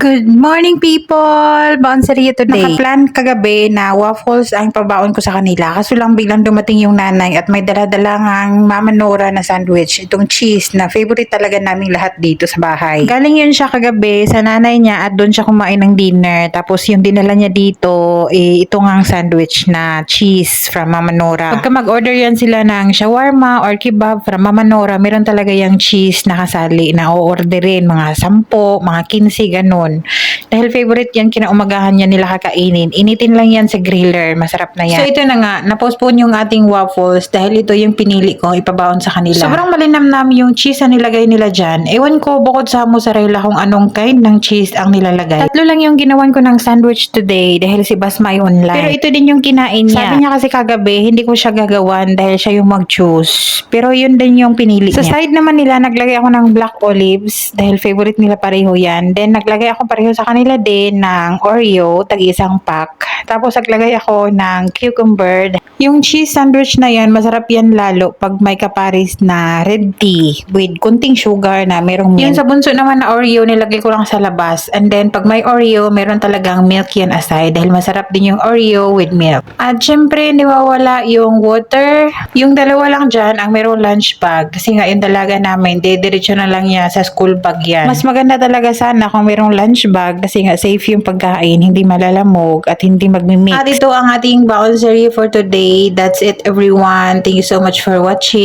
Good morning people! Bounceria today. Nakaplan kagabi na waffles ang pabaon ko sa kanila. Kaso lang biglang dumating yung nanay at may dala-dala ngang Mama Nora na sandwich. Itong cheese na favorite talaga naming lahat dito sa bahay. Galing yun siya kagabi sa nanay niya at doon siya kumain ng dinner. Tapos yung dinala niya dito, eh, ito nga ang sandwich na cheese from Mama Nora. Pagka mag-order yan sila ng shawarma or kebab from Mama Nora, meron talaga yung cheese na kasali na o-orderin. Mga 10, mga 15, ganun. And. Dahil favorite yan, kinaumagahan niya nila kakainin. Initin lang yan sa griller. Masarap na yan. So ito na nga, napostpone yung ating waffles dahil ito yung pinili ko ipabaon sa kanila. Sobrang malinamnam yung cheese na nilagay nila dyan. Ewan ko bukod sa mozzarella kung anong kind ng cheese ang nilalagay. Tatlo lang yung ginawan ko ng sandwich today dahil si Bas may online. Pero ito din yung kinain niya. Sabi niya kasi kagabi, hindi ko siya gagawan dahil siya yung mag-choose. Pero yun din yung pinili Sa niya. Sa side naman nila, naglagay ako ng black olives dahil favorite nila pareho yan. Then naglagay ako pareho sa kanila din ng Oreo, tag-isang pack. Tapos naglagay ako ng cucumber. Yung cheese sandwich na yan, masarap yan lalo pag may kaparis na red tea with kunting sugar na merong milk. Yung sa bunso naman na Oreo, nilagay ko lang sa labas. And then pag may Oreo, meron talagang milk yan aside dahil masarap din yung Oreo with milk. At syempre, hindi yung water. Yung dalawa lang dyan ang merong lunch bag. Kasi nga yung dalaga namin, dediretso na lang niya sa school bag yan. Mas maganda talaga sana kung merong lunch bag kasi nga safe yung pagkain, hindi malalamog at hindi magmimix. At ito ang ating bouncery for today. That's it everyone. Thank you so much for watching.